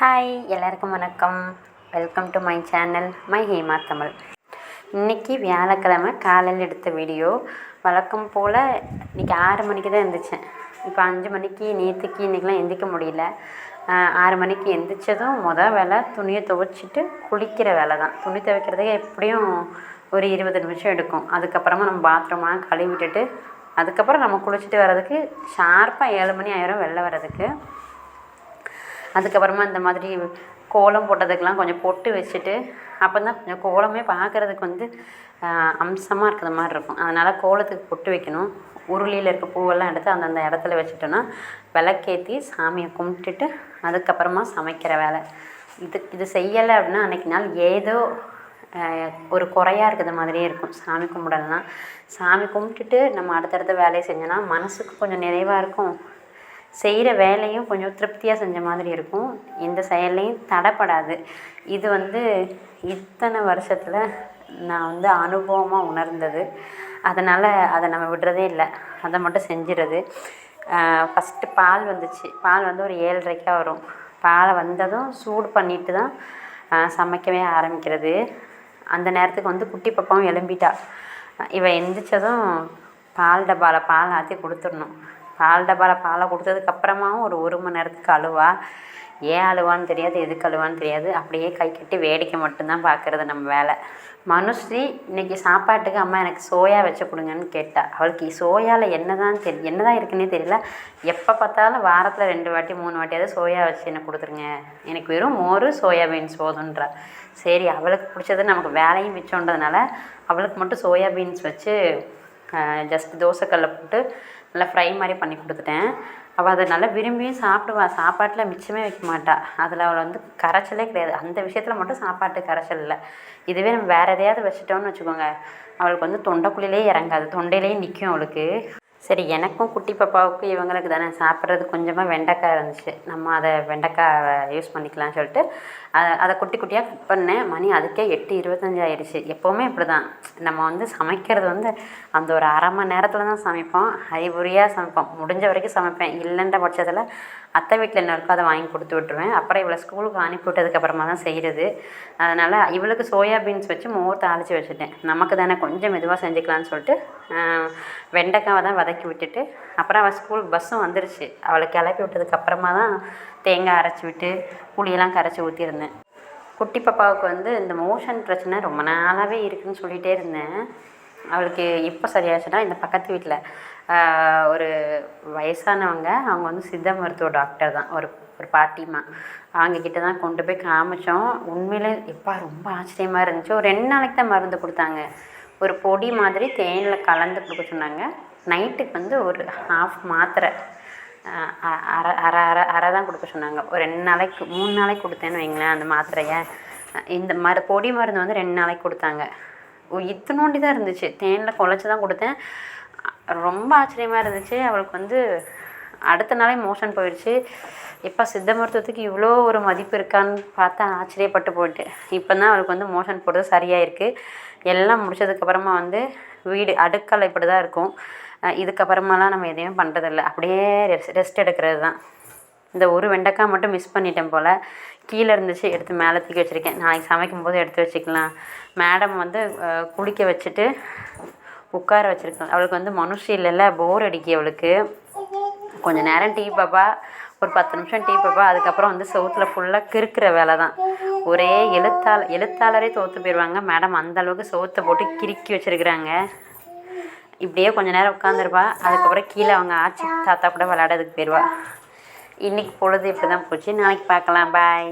Hi எல்லாருக்கும் வணக்கம். Welcome to my channel my Hema Tamil இன்றைக்கி வியாழக்கிழமை காலையில் எடுத்த வீடியோ வழக்கம் போல் இன்றைக்கி ஆறு மணிக்கு தான் எழுந்திரிச்சேன் இப்போ அஞ்சு மணிக்கு நேற்றுக்கு இன்றைக்கெலாம் எந்திரிக்க முடியல. ஆறு மணிக்கு எந்திரிச்சதும் மொதல் வேலை துணியை துவைச்சிட்டு குளிக்கிற வேலை தான். துணி துவைக்கிறதுக்கு எப்படியும் ஒரு இருபது நிமிஷம் எடுக்கும். அதுக்கப்புறமா நம்ம பாத்ரூமாக கழுவிட்டுட்டு அதுக்கப்புறம் நம்ம குளிச்சுட்டு வர்றதுக்கு ஷார்ப்பாக ஏழு மணி ஆயிரம் வெளில வர்றதுக்கு. அதுக்கப்புறமா இந்த மாதிரி கோலம் போட்டதுக்கெலாம் கொஞ்சம் பொட்டு வச்சுட்டு அப்போ தான் கொஞ்சம் கோலமே பார்க்குறதுக்கு வந்து அம்சமாக இருக்கிற மாதிரி இருக்கும். அதனால் கோலத்துக்கு பொட்டு வைக்கணும். உருளியில் இருக்க பூவெல்லாம் எடுத்து அந்தந்த இடத்துல வச்சுட்டோன்னா விளக்கேற்றி சாமியை கும்பிட்டுட்டு அதுக்கப்புறமா சமைக்கிற வேலை. இது இது செய்யலை அப்படின்னா அன்றைக்கி நாள் ஏதோ ஒரு குறையாக இருக்கிற மாதிரியே இருக்கும். சாமி கும்பிடலாம் சாமி கும்பிட்டுட்டு நம்ம அடுத்தடுத்த வேலையை செஞ்சோன்னா மனசுக்கு கொஞ்சம் நிறைவாக இருக்கும். செய்கிற வேலையும் கொஞ்சம் திருப்தியாக செஞ்ச மாதிரி இருக்கும். எந்த செயல்லையும் தடைப்படாது. இது வந்து இத்தனை வருஷத்தில் நான் வந்து அனுபவமாக உணர்ந்தது. அதனால் அதை நம்ம விடுறதே இல்லை. அதை மட்டும் செஞ்சிடுறது. ஃபஸ்ட்டு பால் வந்துச்சு. பால் வந்து ஒரு ஏழரைக்கா வரும். பாலை வந்ததும் சூடு பண்ணிட்டு தான் சமைக்கவே ஆரம்பிக்கிறது. அந்த நேரத்துக்கு வந்து குட்டி பப்பாவும் எழும்பிட்டா. இவள் எந்திரிச்சதும் பால் டப்பாவில் பால் ஆற்றி கொடுத்துடணும். பால் டப்பாவில் பாலை கொடுத்ததுக்கப்புறமாவும் ஒரு ஒரு மணி நேரத்துக்கு அழுவா. ஏன் அழுவான்னு தெரியாது எதுக்கு அழுவான்னு தெரியாது. அப்படியே கை கட்டி வேடிக்கை மட்டும்தான் பார்க்குறது நம்ம வேலை. மனுஸ்ரீ இன்றைக்கி சாப்பாட்டுக்கு அம்மா எனக்கு சோயா வச்சு கொடுங்கன்னு கேட்டா. அவளுக்கு சோயாவில் என்ன தான் தெரி என்ன தான் இருக்குன்னே தெரியல. எப்போ பார்த்தாலும் வாரத்தில் ரெண்டு வாட்டி மூணு வாட்டியாவது சோயா வச்சு எனக்கு கொடுத்துருங்க. எனக்கு வெறும் மோர் சோயாபீன்ஸ் போதுன்றா. சரி அவளுக்கு பிடிச்சது நமக்கு வேலையும் மிச்சம்ன்றதுனால அவளுக்கு மட்டும் சோயா பீன்ஸ் வச்சு ஜஸ்ட் தோசைக்கல்ல போட்டு நல்லா ஃப்ரை மாதிரி பண்ணி கொடுத்துட்டேன். அவள் அதை நல்லா விரும்பியும் சாப்பிடுவா. சாப்பாட்டில் மிச்சமே வைக்க மாட்டாள் அதில் அவளை வந்து கரைச்சலே கிடையாது. அந்த விஷயத்தில் மட்டும் சாப்பாட்டு கரைச்சல் இல்லை. இதுவே நம்ம வேறு எதையாவது வச்சுட்டோம்னு வச்சுக்கோங்க. அவளுக்கு வந்து தொண்டைக்குள்ளிலே இறங்காது. தொண்டையிலேயே நிற்கும் அவளுக்கு. சரி எனக்கும் குட்டி பாப்பாவுக்கும் இவங்களுக்கு தானே. சாப்பிட்றது கொஞ்சமாக வெண்டைக்காய் இருந்துச்சு. நம்ம அதை வெண்டைக்காய் யூஸ் பண்ணிக்கலாம்னு சொல்லிட்டு அதை அதை குட்டி குட்டியாக கட் பண்ணேன். மணி அதுக்கே எட்டு இருபத்தஞ்சி ஆயிடுச்சு. எப்போவுமே இப்படி தான் நம்ம வந்து சமைக்கிறது வந்து அந்த ஒரு அரை மணி நேரத்தில் தான் சமைப்போம். ஹைபுரியாக சமைப்போம். முடிஞ்ச வரைக்கும் சமைப்பேன். இல்லைன்ற பட்சத்தில் அத்தை வீட்டில் என்ன இருக்கோ அதை வாங்கி கொடுத்து விட்டுருவேன். அப்புறம் இவளை ஸ்கூலுக்கு அனுப்பி விட்டதுக்கப்புறமா தான் செய்கிறது அதனால் இவளுக்கு சோயா பீன்ஸ் வச்சு மோர் தாளித்து வச்சுட்டேன். நமக்கு தானே கொஞ்சம் மெதுவாக செஞ்சுக்கலான்னு சொல்லிட்டு வெண்டைக்காவை தான் வதக்கி விட்டுட்டு அப்புறம் அவள் ஸ்கூல் பஸ்ஸும் வந்துருச்சு. அவளை கிளப்பி விட்டதுக்கப்புறமா தான் தேங்காய் அரைச்சி விட்டு புளியெல்லாம் கரைச்சி ஊற்றிருந்தேன் குட்டி பாப்பாவுக்கு வந்து இந்த மோஷன் பிரச்சனை ரொம்ப நாளாகவே இருக்குன்னு சொல்லிகிட்டே இருந்தேன். அவளுக்கு இப்போ சரியாச்சுன்னா இந்த பக்கத்து வீட்டில் ஒரு வயசானவங்க அவங்க வந்து சித்த மருத்துவ டாக்டர் தான். ஒரு ஒரு பாட்டிமா அவங்க கிட்ட தான் கொண்டு போய் காமிச்சோம். உண்மையிலே எப்பா ரொம்ப ஆச்சரியமாக இருந்துச்சு. ஒரு ரெண்டு நாளைக்கு தான் மருந்து கொடுத்தாங்க. ஒரு பொடி மாதிரி தேனில் கலந்து கொடுக்க சொன்னாங்க. நைட்டுக்கு வந்து ஒரு ஹாஃப் மாத்திரை அ- அரை அரை அரை அரை தான் கொடுக்க சொன்னாங்க. ஒரு ரெண்டு நாளைக்கு மூணு நாளைக்கு கொடுத்தேன்னு வைங்களேன் அந்த மாத்திரையை. இந்த மரு பொடி மருந்து வந்து ரெண்டு நாளைக்கு கொடுத்தாங்க. ஓ இத்தினோண்டி தான் இருந்துச்சு. தேனில் குழச்சி தான் கொடுத்தேன். ரொம்ப ஆச்சரியமாக இருந்துச்சு. அவளுக்கு வந்து அடுத்த நாளே மோஷன் போயிடுச்சு இப்போ சித்த மருத்துவத்துக்கு இவ்வளோ ஒரு மதிப்பு இருக்கான்னு பார்த்தா ஆச்சரியப்பட்டு போயிட்டு. இப்போ தான் அவளுக்கு வந்து மோஷன் போடுறது சரியாயிருக்கு. எல்லாம் முடிச்சதுக்கப்புறமா வந்து வீடு அடுக்கலை இப்படி தான் இருக்கும். இதுக்கப்புறமாலாம் நம்ம எதையும் பண்ணுறதில்ல அப்படியே ரெஸ்ட் ரெஸ்ட் எடுக்கிறது தான் இந்த ஒரு வெண்டைக்காய் மட்டும் மிஸ் பண்ணிட்டேன் போல். கீழே இருந்துச்சு எடுத்து மேலே தூக்கி வச்சுருக்கேன். நாளைக்கு சமைக்கும் போது எடுத்து வச்சுக்கலாம். மேடம் வந்து குளிக்க வச்சுட்டு உட்கார வச்சுருக்கேன் அவளுக்கு வந்து மனுஷி இல்லைல்ல போர் அடிக்கி அவளுக்கு. கொஞ்சம் நேரம் டீ பாப்பா. ஒரு பத்து நிமிஷம் டீ பாப்பா. அதுக்கப்புறம் வந்து சவுத்தில் ஃபுல்லாக கிறுக்கிற வேலை தான் ஒரே எழுத்தாள எழுத்தாளரே தோற்று போயிடுவாங்க மேடம் அந்தளவுக்கு சவுத்தை போட்டு கிறுக்கி வச்சுருக்குறாங்க. இப்படியே கொஞ்ச நேரம் உட்காந்துருப்பா. அதுக்கப்புறம் கீழே அவங்க ஆச்சி தாத்தா கூட விளையாடுறதுக்கு போயிடுவா இன்னைக்கு பொழுது இப்படி தான் போச்சு. நாளைக்கு பார்க்கலாம். பாய்